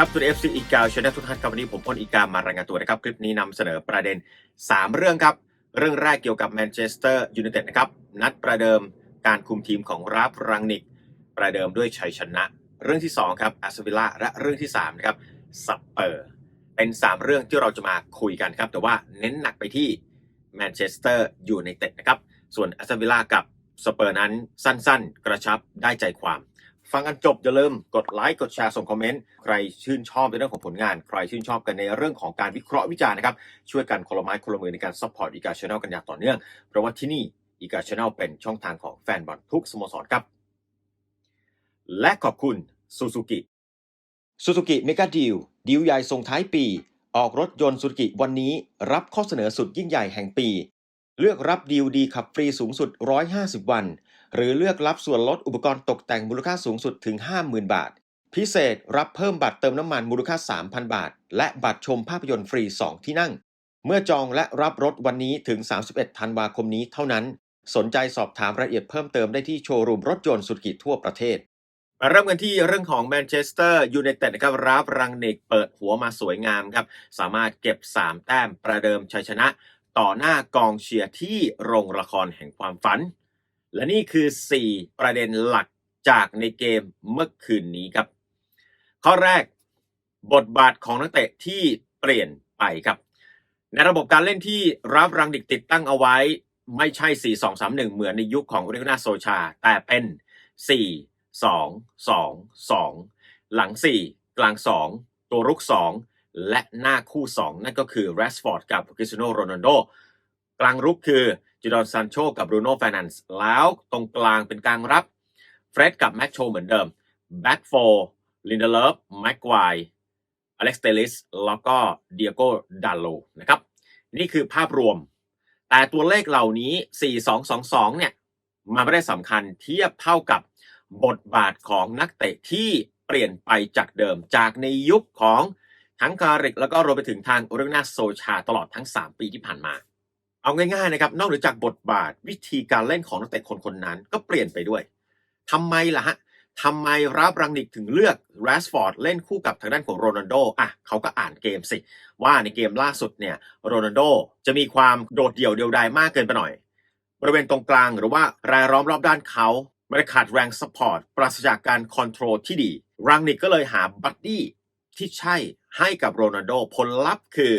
ครับตัวเอฟซีอีกาวชนะทุกท่านครับวันนี้ผมพลอีกามารายงานตัวนะครับ คลิปนี้นำเสนอประเด็น 3 เรื่องครับ เรื่องแรกเกี่ยวกับแมนเชสเตอร์ยูไนเต็ดนะครับ นัดประเดิมการคุมทีมของราฟรังนิก ประเดิมด้วยชัยชนะ เรื่องที่ 2 ครับอาสวิลล่าและเรื่องที่3นะครับสเปอร์เป็น 3 เรื่องที่เราจะมาคุยกันครับ แต่ว่าเน้นหนักไปที่แมนเชสเตอร์ยูไนเต็ดนะครับส่วนอาสวิลล่ากับสเปอร์นั้นสั้น ๆ กระชับได้ใจความ ฟังกันจบอย่าลืมกดไลค์กดแชร์ส่งคอมเมนต์ใครชื่นชอบในเรื่องของผลงาน ใครชื่นชอบกันในเรื่องของการวิเคราะห์วิจารณ์นะครับ ช่วยกันคนละไม้คนละมือในการซัพพอร์ตอีกาชแนลกันอย่างต่อเนื่อง เพราะว่าที่นี่อีกาชแนลเป็นช่องทางของแฟนบอลทุกสโมสรครับ และขอบคุณซูซูกิซูซูกิเมกาดีลดีลใหญ่ส่งท้ายปี ออกรถยนต์ซูซูกิวันนี้รับข้อเสนอสุดยิ่งใหญ่แห่งปี เลือกรับดีลดีขับฟรีสูงสุด 150 วัน หรือเลือกรับส่วนลดอุปกรณ์ตกแต่งมูลค่าสูงสุดถึง 50,000 บาท พิเศษรับเพิ่มบัตรเติมน้ำมันมูลค่า 3,000 บาท และบัตรชมภาพยนตร์ฟรี 2 ที่นั่ง เมื่อจองและรับรถวันนี้ถึง 31 ธันวาคมนี้เท่านั้น สนใจสอบถามรายละเอียดเพิ่มเติมได้ที่โชว์รูมรถยนต์สุดกิจทั่วประเทศมาเริ่มกันที่เรื่องของแมนเชสเตอร์ยูไนเต็ดนะครับรับรังเนกเปิดหัวมาสวยงามครับ สามารถเก็บ 3 แต้มประเดิมชัยชนะ ต่อหน้ากองเชียร์ที่โรงละครแห่งความฝัน และนี่คือ 4 ประเด็นหลักจากในเกมเมื่อคืนนี้ครับ ข้อแรกบทบาทของนักเตะที่เปลี่ยนไปครับ ในระบบการเล่นที่รับรังดิกติดตั้งเอาไว้ ไม่ใช่ 4 2 3 1 เหมือนในยุคของเรกนาโซชา แต่เป็น 4 2 2 2 หลัง 4 กลาง 2 ตัวรุก 2 และหน้าคู่ 2 นั่นก็คือแรสฟอร์ดกับคริสโนโรนัลโด กลางรุกคือจิดอนซานโชกับบรูโน่แฟนันส์แล้วตรงกลางเป็นกลางรับเฟร็ดกับแม็กโชเหมือนเดิมแบ็กโฟลินเดเลฟแม็กควายอเล็กซ์เตลิสแล้วก็เดียโกดาโลนะครับ นี่คือภาพรวม แต่ตัวเลขเหล่านี้ 4222 เนี่ย มันไม่ได้สำคัญเทียบเท่ากับบทบาทของนักเตะที่เปลี่ยนไปจากเดิมจากในยุคของทั้งคาริกแล้วก็รวมไปถึงทางโอเรนาโซชาตลอดทั้ง 3 ปีที่ผ่านมา เอาง่ายๆนะครับ นอกเหนือจากบทบาทวิธีการเล่นของนักเตะคนคนนั้นก็เปลี่ยนไปด้วยทำไมล่ะฮะทำไมรับรังนิกถึงเลือกแรสฟอร์ดเล่นคู่กับทางด้านของโรนัลโดอะเขาก็อ่านเกมสิ ว่าในเกมล่าสุดเนี่ยโรนัลโดจะมีความโดดเดี่ยวเดียวดายมากเกินไปหน่อย บริเวณตรงกลางหรือว่ารายล้อมรอบด้านเขาไม่ได้ขาดแรงสปอร์ตปราศจากการคอนโทรลที่ดี รังนิกก็เลยหาบัดดี้ที่ใช่ให้กับโรนัลโดผลลัพธ์คือ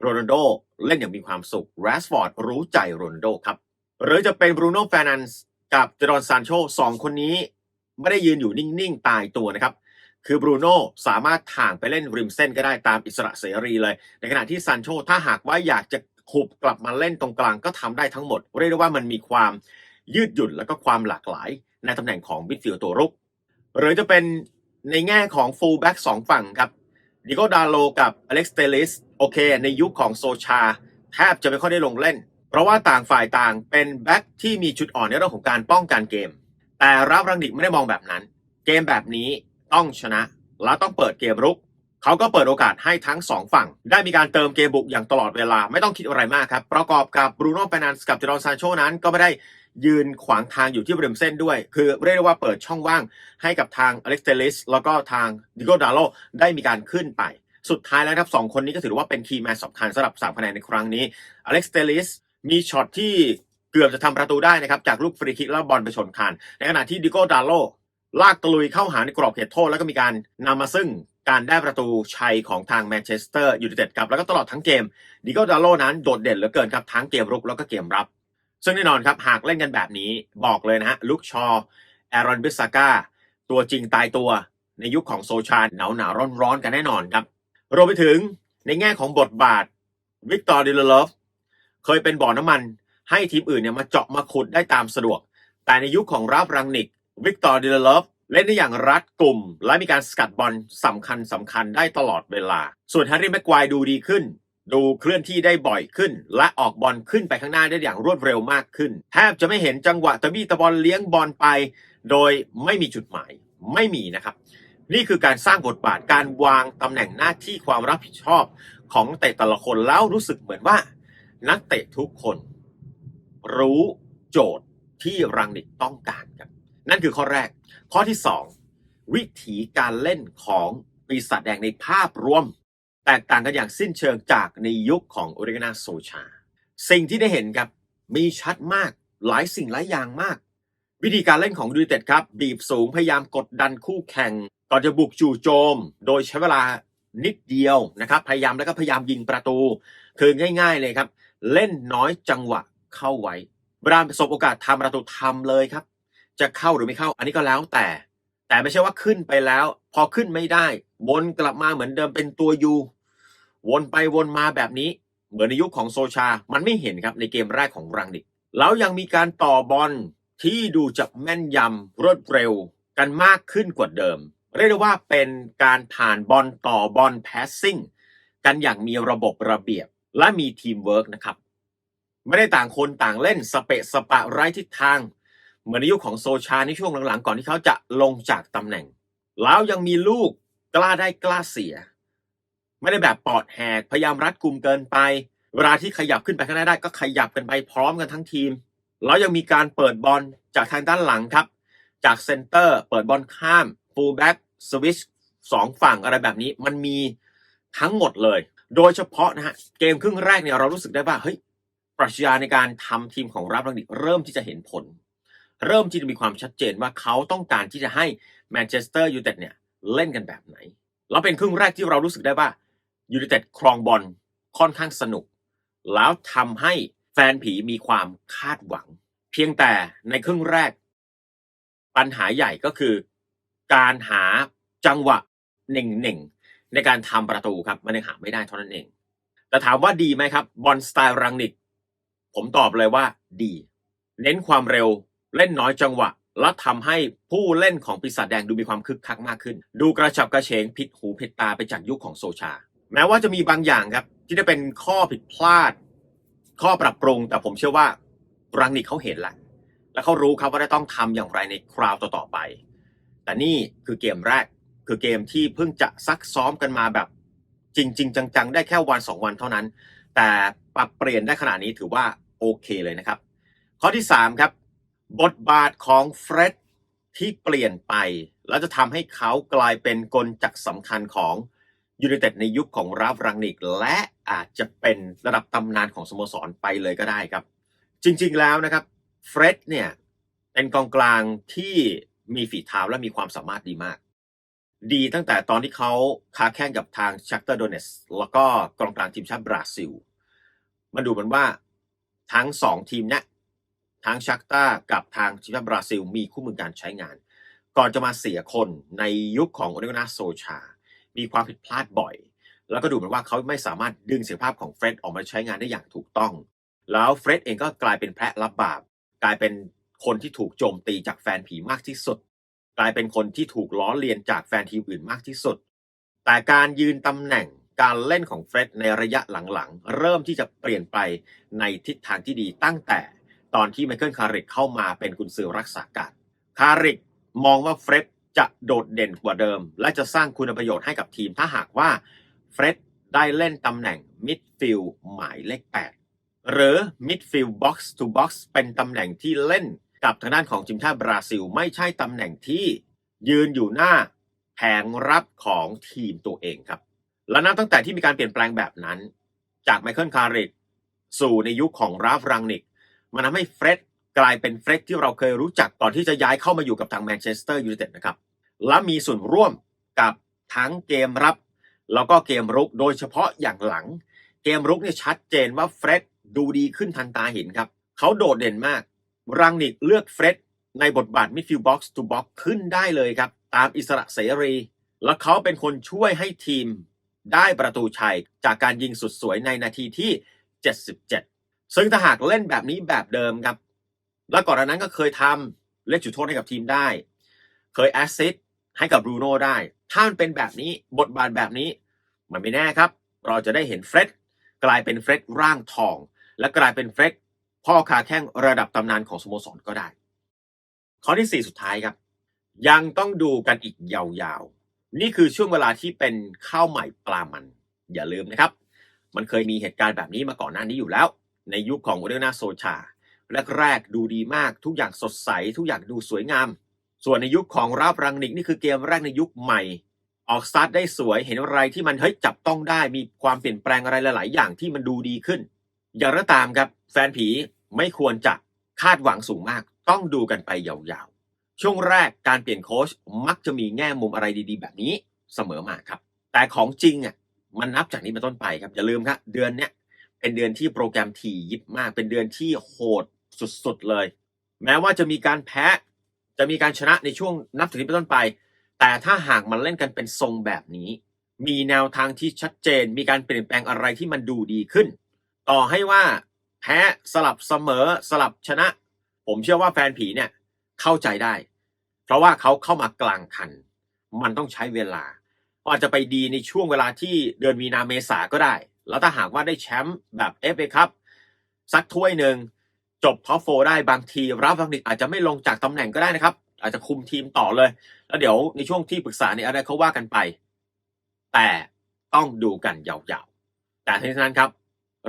โรนัลโด เล่นอย่างมีความสุขแรสฟอร์ดรู้ใจโรนโดครับ หรือจะเป็นบรูโน่แฟนันส์กับเจรอนซานโชสองคนนี้ ไม่ได้ยืนอยู่นิ่ง ๆ ตายตัวนะครับคือบรูโน่สามารถถ่างไปเล่นริมเส้นก็ได้ตามอิสระเสรีเลย ในขณะที่ซานโชถ้าหากว่าอยากจะขุบกลับมาเล่นตรงกลางก็ทำได้ทั้งหมด เรียกได้ว่ามันมีความยืดหยุ่นแล้วก็ความหลากหลาย ในตำแหน่งของมิดฟิลด์ตัวรุก หรือจะเป็นในแง่ของฟูลแบ็กสองฝั่งครับ ดิโกดาโลกับอเล็กซ์เตลิสโอเค ในยุคของโซชา แทบจะไม่ค่อยได้ลงเล่น เพราะว่าต่างฝ่ายต่างเป็นแบ็กที่มีจุดอ่อนในเรื่องของการป้องกันเกม แต่รับรังดิกไม่ได้มองแบบนั้น เกมแบบนี้ต้องชนะ และต้องเปิดเกมรุก เขาก็เปิดโอกาสให้ทั้งสองฝั่ง ได้มีการเติมเกมบุกอย่างตลอดเวลาไม่ต้องคิดอะไรมากครับประกอบกับบรูโน่เฟนันส์กับเจรอนซานโชนั้นก็ไม่ได้ ยืนขวางทางอยู่ที่บริเวณเส้นด้วย คือเรียกได้ว่าเปิดช่องว่างให้กับทางอเล็กเตลิสแล้วก็ทางดิโกดาโลได้มีการขึ้นไป สุดท้ายแล้วครับสองคนนี้ก็ถือว่าเป็นคีย์แมนสำคัญสำหรับ3คะแนนในครั้งนี้อเล็กเตลิสมีช็อตที่เกือบจะทำประตูได้นะครับ จากลูกฟรีคิกแล้วบอลไปชนคานในขณะที่ดิโกดาโลลากตะลุยเข้าหาในกรอบเขตโทษ แล้วก็มีการนำมาซึ่งการได้ประตูชัยของทางแมนเชสเตอร์ยูไนเต็ดครับแล้วก็ตลอดทั้งเกมดิโกดาโลนั้นโดดเด่นเหลือเกินครับทั้งเกมรุกแล้วก็เกมรับ ซึ่งแน่นอนครับ หากเล่นกันแบบนี้บอกเลยนะฮะลุกชอแอรอนบิสซาก้าตัวจริงตายตัวในยุคของโซชาหนาวหนาวร้อนร้อนกันแน่นอนครับรวมไปถึงในแง่ของบทบาทวิกตอร์ดิลเลฟเคยเป็นบ่อน้ำมัน ให้ทีมอื่นเนี่ยมาเจาะมาขุดได้ตามสะดวก แต่ในยุคของราฟรังนิกวิกตอร์ดิลเลฟเล่นได้อย่างรัดกลุ่ม และมีการสกัดบอลสำคัญสำคัญได้ตลอดเวลา ส่วนแฮร์รี่แม็กควายดูดีขึ้น ดูเคลื่อนที่ได้บ่อยขึ้น และออกบอลขึ้นไปข้างหน้าได้อย่างรวดเร็วมากขึ้น แทบจะไม่เห็นจังหวะตะบี้ตะบอลเลี้ยงบอลไป โดยไม่มีจุดหมายไม่มีนะครับ นี่คือการสร้างบทบาทการวางตำแหน่งหน้าที่ความรับผิดชอบของนักเตะแต่ละคนแล้วรู้สึกเหมือนว่า นักเตะทุกคน รู้โจทย์ที่รังนิกต้องการครับนั่นคือข้อแรก ข้อที่ 2 วิถีการเล่นของปีศาจแดงในภาพรวม แตกต่างกันอย่างสิ้นเชิงจากในยุคของโอริกนาโซชา สิ่งที่ได้เห็นครับมีชัดมากหลายสิ่งหลายอย่างมาก วิธีการเล่นของยูเต็ดครับ บีบสูงพยายามกดดันคู่แข่ง ก่อนจะบุกจู่โจม โดยใช้เวลานิดเดียวนะครับ พยายามแล้วก็พยายามยิงประตู คือง่าย ๆเลยครับ เล่นน้อยจังหวะเข้าไว้เวลาประสบโอกาสทำประตูทำเลยครับ จะเข้าหรือไม่เข้า อันนี้ก็แล้วแต่ แต่ไม่ใช่ว่าขึ้นไปแล้ว พอขึ้นไม่ได้วนกลับมาเหมือนเดิมเป็นตัวยูวนไปวนมาแบบนี้ เหมือนในยุคของโซชา มันไม่เห็นครับในเกมแรกของรังนิกแล้วยังมีการต่อบอลที่ดูจะแม่นยำรวดเร็วกันมากขึ้นกว่าเดิม เรียกได้ว่าเป็นการผ่านบอลต่อบอลแพสซิ่งกันอย่างมีระบบระเบียบและมีทีมเวิร์กนะครับ ไม่ได้ต่างคนต่างเล่นสเปะสปะไร้ทิศทาง เหมือนในยุคของโซชาในช่วงหลังๆ ก่อนที่เขาจะลงจากตำแหน่ง แล้วยังมีลูกกล้าได้กล้าเสีย ไม่ได้แบบปอดแหกพยายามรัดกลุ่มเกินไป เวลาที่ขยับขึ้นไปข้างหน้าได้ก็ขยับกันไปพร้อมกันทั้งทีม แล้วยังมีการเปิดบอลจากทางด้านหลังครับ จากเซนเตอร์ เปิดบอลข้ามฟูลแบ็กสวิชสองฝั่งอะไรแบบนี้มันมีทั้งหมดเลย โดยเฉพาะนะฮะเกมครึ่งแรกเนี่ยเรารู้สึกได้ว่าเฮ้ยปรัชญาในการทำทีมของรับรังดิเริ่มที่จะเห็นผล เริ่มที่จะมีความชัดเจนว่าเขาต้องการที่จะให้แมนเชสเตอร์ยูไนเต็ดเนี่ยเล่นกันแบบไหน แล้วเป็นครึ่งแรกที่เรารู้สึกได้ว่ายูไนเต็ดครองบอลค่อนข้างสนุก แล้วทำให้แฟนผีมีความคาดหวัง เพียงแต่ในครึ่งแรก ปัญหาใหญ่ก็คือ การหาจังหวะหนึ่งหนึ่งในการทำประตูครับมันยังหาไม่ได้เท่านั้นเอง แต่ถามว่าดีไหมครับ บอลสไตล์รังนิก ผมตอบเลยว่าดี เน้นความเร็ว เล่นน้อยจังหวะ และทำให้ผู้เล่นของปีศาจแดงดูมีความคึกคักมากขึ้น ดูกระฉับกระเฉงผิดหูผิดตาไปจากยุคของโซชา แม้ว่าจะมีบางอย่างครับ ที่ได้เป็นข้อผิดพลาด ข้อปรับปรุง แต่ผมเชื่อว่ารังนิกเขาเห็นแหละและเขารู้ครับว่าจะต้องทำอย่างไรในคราวต่อๆไป แต่นี่คือเกมแรกคือเกมที่เพิ่งจะซักซ้อมกันมาแบบ จริง ๆ จังๆ ได้แค่วันสองวันเท่านั้น แต่ปรับเปลี่ยนได้ขนาดนี้ถือว่าโอเคเลยนะครับ ข้อที่ 3 ครับ บทบาทของเฟร็ดที่เปลี่ยนไป แล้วจะทำให้เขากลายเป็นกลจักสำคัญของยูไนเต็ดในยุคของราฟรังนิก และอาจจะเป็นระดับตำนานของสโมสรไปเลยก็ได้ครับ จริงๆแล้วนะครับเฟร็ดเนี่ยเป็นกองกลางที่มีฝีเท้าและมีความสามารถดีมาก ดีตั้งแต่ตอนที่เขาค้าแข่งกับทางชักเตอร์โดเนสแล้วก็กองกลางทีมชาติบราซิลมาดูเหมือนว่าทั้งสองทีมเนี้ย ทั้งชักตากับทางทีมชาติบราซิล มีคู่มือการใช้งาน ก่อนจะมาเสียคนในยุคของโอเนกนาโซชา มีความผิดพลาดบ่อย แล้วก็ดูเหมือนว่าเขาไม่สามารถดึงศักยภาพของเฟร็ดออกมาใช้งานได้อย่างถูกต้อง แล้วเฟร็ดเองก็กลายเป็นแพะรับบาป กลายเป็นคนที่ถูกโจมตีจากแฟนผีมากที่สุด กลายเป็นคนที่ถูกล้อเลียนจากแฟนทีมอื่นมากที่สุด แต่การยืนตำแหน่งการเล่นของเฟร็ดในระยะหลังๆ เริ่มที่จะเปลี่ยนไปในทิศทางที่ดีตั้งแต่ ตอนที่ไมเคิลคาริกเข้ามาเป็นกุนซือรักษาการคาริกมองว่าเฟร็ดจะโดดเด่นกว่าเดิม และจะสร้างคุณประโยชน์ให้กับทีมถ้าหากว่าเฟร็ดได้เล่นตำแหน่งมิดฟิลด์หมายเลข 8 หรือ midfield box to box เป็นตำแหน่งที่เล่นกับทางด้านของทีมชาติบราซิล ไม่ใช่ตำแหน่งที่ยืนอยู่หน้าแผงรับของทีมตัวเองครับ และนับตั้งแต่ที่มีการเปลี่ยนแปลงแบบนั้น จากไมเคิลคาริกสู่ในยุคของราฟรังนิก มันทำให้เฟร็ดกลายเป็นเฟร็ดที่เราเคยรู้จักก่อนที่จะย้ายเข้ามาอยู่กับทางแมนเชสเตอร์ยูไนเต็ดนะครับ และมีส่วนร่วมกับทั้งเกมรับ แล้วก็เกมรุกโดยเฉพาะอย่างหลัง เกมรุกเนี่ยชัดเจนว่าเฟร็ดดูดีขึ้นทันตาเห็นครับ เขาโดดเด่นมาก รังนิกเลือกเฟร็ดในบทบาทมิดฟิลด์บ็อกซ์ทูบ็อกซ์ขึ้นได้เลยครับ ตามอิสระเสรี และเขาเป็นคนช่วยให้ทีมได้ประตูชัยจากการยิงสุดสวยในนาทีที่ 77 ซึ่งถ้าหากเล่นแบบนี้แบบเดิมครับ แล้วก่อนหน้านั้นก็เคยทำเล่นจุดโทษให้กับทีมได้ เคยแอสซิสต์ให้กับบรูโน่ได้ ถ้ามันเป็นแบบนี้บทบาทแบบนี้ มันไม่แน่ครับ เราจะได้เห็นเฟร็ดกลายเป็นเฟร็ดร่างทอง และกลายเป็นเฟร็ดพ่อขาแข้งระดับตำนานของสโมสรก็ได้ ข้อที่ 4 สุดท้ายครับ ยังต้องดูกันอีกยาวๆ นี่คือช่วงเวลาที่เป็นข้าวใหม่ปลามัน อย่าลืมนะครับ มันเคยมีเหตุการณ์แบบนี้มาก่อนหน้านี้อยู่แล้ว ในยุคของโอเดนาโซชาแรกๆดูดีมากทุกอย่างสดใส ทุกอย่างดูสวยงาม ส่วนในยุคของราบรังนิกนี่คือเกมแรกในยุคใหม่ ออกสตาร์ทได้สวยเห็นอะไรที่มันเฮ้ยจับต้องได้มีความเปลี่ยนแปลงอะไรหลาย ๆ อย่างที่มันดูดีขึ้น อย่างไรตามครับ แฟนผีไม่ควรจะคาดหวังสูงมาก ต้องดูกันไปยาวๆ ช่วงแรกการเปลี่ยนโค้ชมักจะมีแง่มุมอะไรดีๆ แบบนี้เสมอมาครับ แต่ของจริงอะมันนับจากนี้เป็นต้นไปครับอย่าลืมครับเดือนเนี้ย เป็นเดือนที่โปรแกรมถี่ยิบมาก เป็นเดือนที่โหดสุดๆเลย แม้ว่าจะมีการแพ้จะมีการชนะในช่วงนับถึงนี้เป็นต้นไป แต่ถ้าหากมันเล่นกันเป็นทรงแบบนี้ มีแนวทางที่ชัดเจน มีการเปลี่ยนแปลงอะไรที่มันดูดีขึ้น ต่อให้ว่าแพ้สลับเสมอสลับชนะ ผมเชื่อว่าแฟนผีเนี่ยเข้าใจได้ เพราะว่าเขาเข้ามากลางคัน มันต้องใช้เวลาอาจจะไปดีในช่วงเวลาที่เดือนมีนาเมษาก็ได้ แล้วถ้าหากว่าได้แชมป์แบบเอฟเอครับสักถ้วยหนึ่งจบท็อปโฟได้บางทีรับบังนิกอาจจะไม่ลงจากตำแหน่งก็ได้นะครับ อาจจะคุมทีมต่อเลย แล้วเดี๋ยวในช่วงที่ปรึกษาในอะไรเขาว่ากันไป แต่ต้องดูกันยาวๆ แต่ทั้งนี้ทั้งนั้นครับ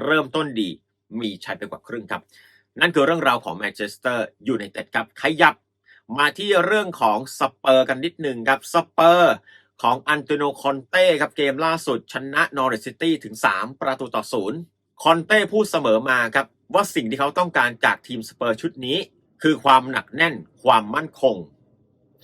เริ่มต้นดีมีชัยไปกว่าครึ่งครับ นั่นคือเรื่องราวของแมนเชสเตอร์ยูไนเต็ดครับขยับมาที่เรื่องของสเปอร์กันนิดหนึ่งครับสเปอร์ ของอันโตโนคอนเต้ครับเกมล่าสุดชนะนอริสซิตี้ถึง 3 ประตูต่อศูนย์คอนเต้พูดเสมอมาครับ ว่าสิ่งที่เขาต้องการจากทีมสเปอร์ชุดนี้ คือความหนักแน่น ความมั่นคง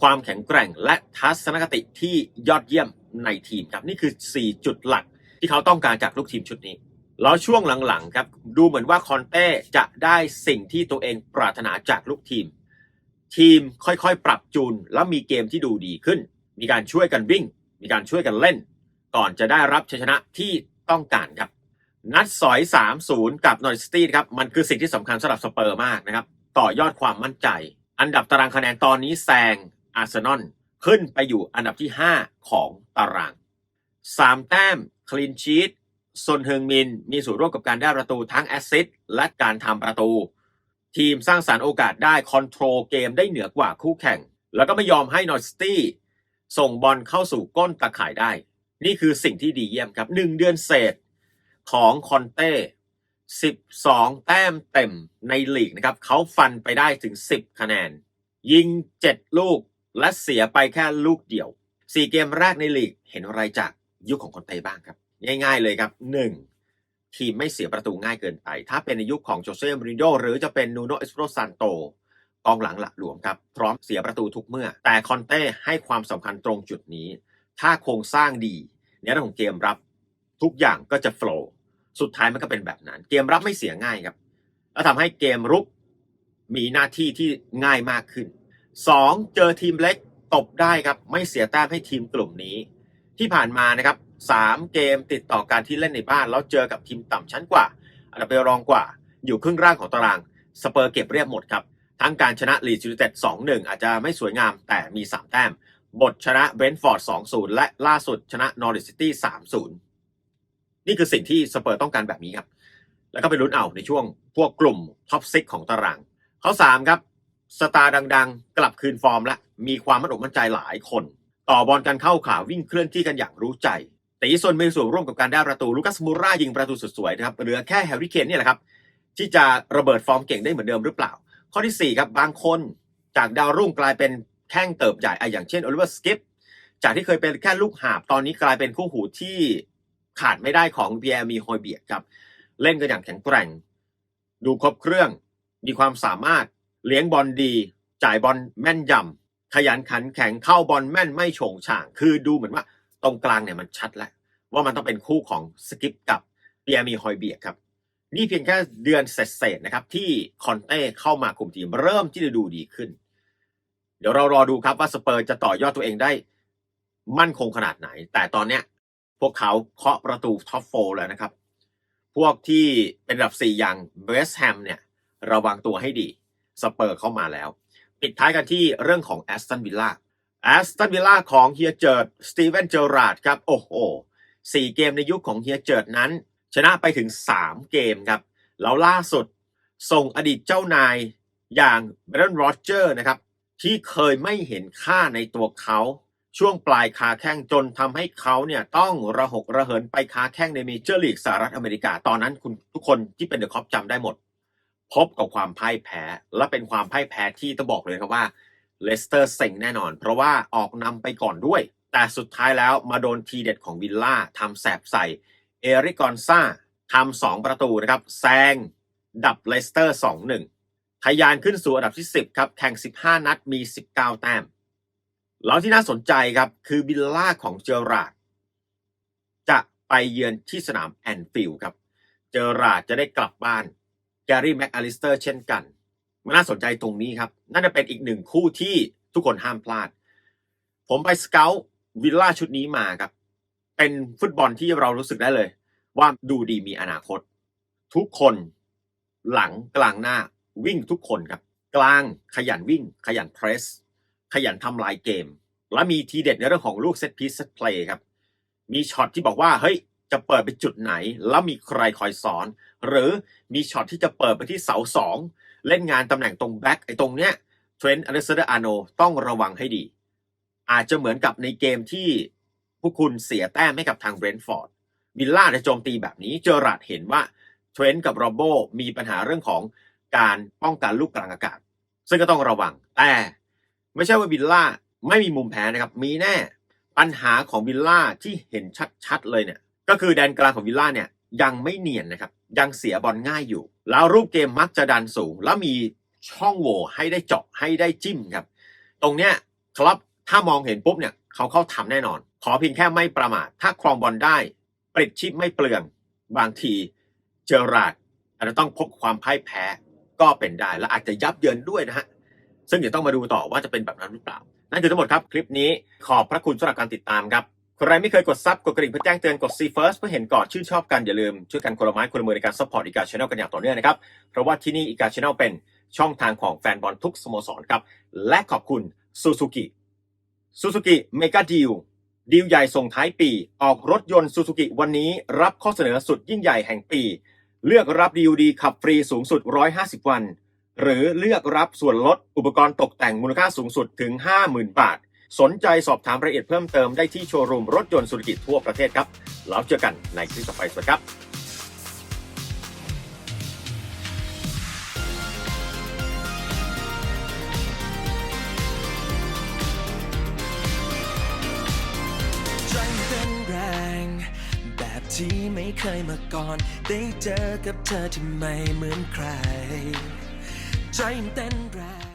ความแข็งแกร่งและทัศนคติที่ยอดเยี่ยมในทีมครับนี่คือ 4 จุดหลักที่เขาต้องการจากลูกทีมชุดนี้แล้วช่วงหลังๆครับดูเหมือนว่าคอนเต้จะได้สิ่งที่ตัวเองปรารถนาจากลูกทีม ทีมค่อยๆ ปรับจูนแล้วมีเกมที่ดูดีขึ้น มีการช่วยกันวิ่ง มีการช่วยกันเล่น ก่อนจะได้รับชัยชนะที่ต้องการครับ นัดสอย 3-0 กับนอริสตี้ครับมันคือสิ่งที่สำคัญสำหรับสเปอร์มากนะครับ ต่อยอดความมั่นใจ อันดับตารางคะแนนตอนนี้แซงอาร์เซนอลขึ้นไปอยู่อันดับที่ 5 ของตาราง 3 แต้มคลีนชีตซนเฮงมิน มีส่วนร่วมกับการได้ประตูทั้งแอสซิสต์และการทำประตู ทีมสร้างสารรค์โอกาสได้คอนโทรลเกมได้เหนือกว่าคู่แข่ง แล้วก็ไม่ยอมให้นอร์สตี้ ส่งบอลเข้าสู่ก้นตะข่ายได้ นี่คือสิ่งที่ดีเยี่ยมครับ1เดือนเศษของคอนเต้12 แต้มเต็มในลีกนะครับเขาฟันไปได้ถึง 10 คะแนน ยิง 7 ลูกและเสียไปแค่ลูกเดียว 4 เกมแรกในลีกเห็นอะไรจากยุคของคอนเต้บ้างครับ ง่ายๆเลยครับ 1. ทีมไม่เสียประตูง่ายเกินไป ถ้าเป็นในยุคของโจเซ่มริโยหรือจะเป็นนูโนเอสโปรซานโต กองหลังหละหลวมครับ พร้อมเสียประตูทุกเมื่อ แต่คอนเต้ให้ความสำคัญตรงจุดนี้ ถ้าโครงสร้างดีในเรื่องของเกมรับทุกอย่างก็จะโฟล์สุดท้ายมันก็เป็นแบบนั้น เกมรับไม่เสียง่ายครับ แล้วทำให้เกมรุกมีหน้าที่ที่ง่ายมากขึ้น 2. เจอทีมเล็กตบได้ครับ ไม่เสียแต้มให้ทีมกลุ่มนี้ ที่ผ่านมานะครับสามเกมติดต่อการที่เล่นในบ้าน แล้วเจอกับทีมต่ำชั้นกว่า อันดับไปรองกว่า อยู่ครึ่งร่างของตารางสเปอร์เก็บเรียบหมดครับ ทั้งการชนะลีดยูไนเต็ด2-1 อาจจะไม่สวยงามแต่มี 3 แต้ม บทชนะเบรนท์ฟอร์ด 2-0 และล่าสุดชนะนอริสซิตี้ 3-0 นี่คือสิ่งที่สเปอร์ต้องการแบบนี้ครับ แล้วก็ไปลุ้นเอาในช่วงพวกกลุ่มท็อปซิกของตาราง เขา3ครับสตาร์ดังๆ กลับคืนฟอร์มและมีความมั่นอกมั่นใจหลายคน ต่อบอลกันเข้าขาวิ่งเคลื่อนที่กันอย่างรู้ใจตีส่วนมีส่วนร่วมกับการได้ประตูลูกัสมูร่ายิงประตูสุดสวยนะครับเหลือแค่แฮร์รี่เคนนี่แหละครับที่จะระเบิดฟอร์มเก่งได้เหมือนเดิมหรือเปล่า ข้อที่ 4 ครับ บางคนจากดาวรุ่งกลายเป็นแข้งเติบใหญ่อะอย่างเช่นโอลิเวอร์สกิปจากที่เคยเป็นแค่ลูกหาบ ตอนนี้กลายเป็นคู่หูที่ขาดไม่ได้ของเปียร์มีฮอยเบียครับ เล่นกันอย่างแข็งแกร่ง ดูครบเครื่อง มีความสามารถเลี้ยงบอลดี จ่ายบอลแม่นยำขยันขันแข็งเข้าบอลแม่นไม่โฉงฉาง คือดูเหมือนว่า ตรงกลางเนี่ยมันชัดแล้ว ว่ามันต้องเป็นคู่ของสกิปกับเปียร์มีฮอยเบียครับ นี่เพียงแค่เดือนเศษๆนะครับ ที่คอนเต้เข้ามาคุมทีมเริ่มที่จะดูดีขึ้น เดี๋ยวเรารอดูครับว่าสเปอร์จะต่อยอดตัวเองได้มั่นคงขนาดไหน แต่ตอนเนี้ยพวกเขาเคาะประตูท็อปโฟแล้วนะครับ พวกที่เป็นระดับ 4 อย่างเบสแฮมเนี่ย ระวังตัวให้ดี สเปอร์เข้ามาแล้ว ปิดท้ายกันที่เรื่องของแอสตันวิลล่าแอสตันวิลล่าของเฮียเจิร์ดสตีเวนเจอราร์ดครับ โอ้โหสี่เกมในยุคของเฮียเจิร์ดนั้น ชนะไปถึง 3 เกมครับ แล้วล่าสุดส่งอดีตเจ้านายอย่างเบรนโรเจอร์นะครับ ที่เคยไม่เห็นค่าในตัวเขาช่วงปลายคาแข้งจนทำให้เขาเนี่ยต้องระหกระเหินไปคาแข้งในเมเจอร์ลีกสหรัฐอเมริกา ตอนนั้นคุณทุกคนที่เป็นเดอะคอปจำได้หมด พบกับความพ่ายแพ้ และเป็นความพ่ายแพ้ที่ต้องบอกเลยครับว่าเลสเตอร์เซ็งแน่นอน เพราะว่าออกนำไปก่อนด้วย แต่สุดท้ายแล้วมาโดนทีเด็ดของวิลล่าทำแสบใส่ เอริกอนซาทำสองประตูนะครับแซงดับเลสเตอร์ 2-1 ทะยานขึ้นสู่อันดับที่ 10 ครับ แข่ง 15 นัดมี 19 แต้ม แล้วที่น่าสนใจครับ คือวิลล่าของเจอราร์ดจะไปเยือนที่สนามแอนฟิลด์ครับ เจอราร์ดจะได้กลับบ้านแกรี่แม็กอลิสเตอร์เช่นกัน มันน่าสนใจตรงนี้ครับ น่าจะเป็นอีกหนึ่งคู่ที่ทุกคนห้ามพลาด ผมไปสเกลวิลล่าชุดนี้มาครับ เป็นฟุตบอลที่เรารู้สึกได้เลย ว่าดูดีมีอนาคต ทุกคนหลังกลางหน้าวิ่งทุกคนครับ กลางขยันวิ่ง ขยันเพรส ขยันทำลายเกม และมีทีเด็ดในเรื่องของลูกเซตพีซเซตเพลย์ครับ มีช็อตที่บอกว่าเฮ้ยจะเปิดไปจุดไหน แล้วมีใครคอยสอน หรือมีช็อตที่จะเปิดไปที่เสาสองเล่นงานตำแหน่งตรงแบ็กไอ้ตรงเนี้ยเทรนต์อเลสเดอร์อาโนต้องระวังให้ดี อาจจะเหมือนกับในเกมที่ พวกคุณเสียแต้มให้กับทางเบรนท์ฟอร์ดวิลล่าในยโจมตีแบบนี้เจอราดเห็นว่าเทรนต์กับโรโบมีปัญหาเรื่องของการป้องกันลูกกลางอากาศ ซึ่งก็ต้องระวัง แต่ไม่ใช่ว่าวิลล่าไม่มีมุมแพ้นะครับ มีแน่ ปัญหาของวิลล่าที่เห็นชัดๆเลยเนี่ย ก็คือแดนกลางของวิลล่าเนี่ยยังไม่เนียนนะครับ ยังเสียบอลง่ายอยู่ แล้วรูปเกมมักจะดันสูง แล้วมีช่องโหว่ให้ได้เจาะให้ได้จิ้มครับ ตรงเนี้ยครับถ้ามองเห็นปุ๊บเนี่ย เขาเข้าทำแน่นอน ขอเพียงแค่ไม่ประมาท ถ้าครองบอลได้ปลิดชีพไม่เปลือง บางทีเจอราดอาจจะต้องพบความพ่ายแพ้ก็เป็นได้ และอาจจะยับเยินด้วยนะฮะ ซึ่งเดี๋ยวต้องมาดูต่อว่าจะเป็นแบบนั้นหรือเปล่า นั่นคือทั้งหมดครับ คลิปนี้ขอบพระคุณสำหรับการติดตามครับใครไม่เคยกดซับกดกระดิ่งเพื่อแจ้งเตือนกด See First เพื่อเห็นก่อนชื่นชอบกันอย่าลืม ช่วยกันคนละไม้คนละมือในการซัพพอร์ตอีกาช n แนลกันอย่างต่อเนื่องนะครับ เพราะว่าที่นี่อีกาช n แนลเป็นช่องทางของแฟนบอลทุกสโมสรครับ และขอบคุณซูซูกิ ซูซูกิเมกาดีลดีลใหญ่ส่งท้ายปี ออกรถยนต์ซูซูกิวันนี้รับข้อเสนอสุดยิ่งใหญ่แห่งปี เลือกรับดีลดีขับฟรีสูงสุด 150 วัน หรือเลือกรับส่วนลดอุปกรณ์ตกแต่งมูลค่าสูงสุดถึง 50,000 บาท สนใจสอบถามรายละเอียดเพิ่มเติมได้ที่โชว์รูมรถยนต์สุรกิทั่วประเทศครับ แล้วเจอกันในคลิปต่อไปสวัสดีครับ ที่ไม่เคยมาก่อน ได้เจอกับเธอที่ไม่เหมือนใคร ใจมันเต้นแรง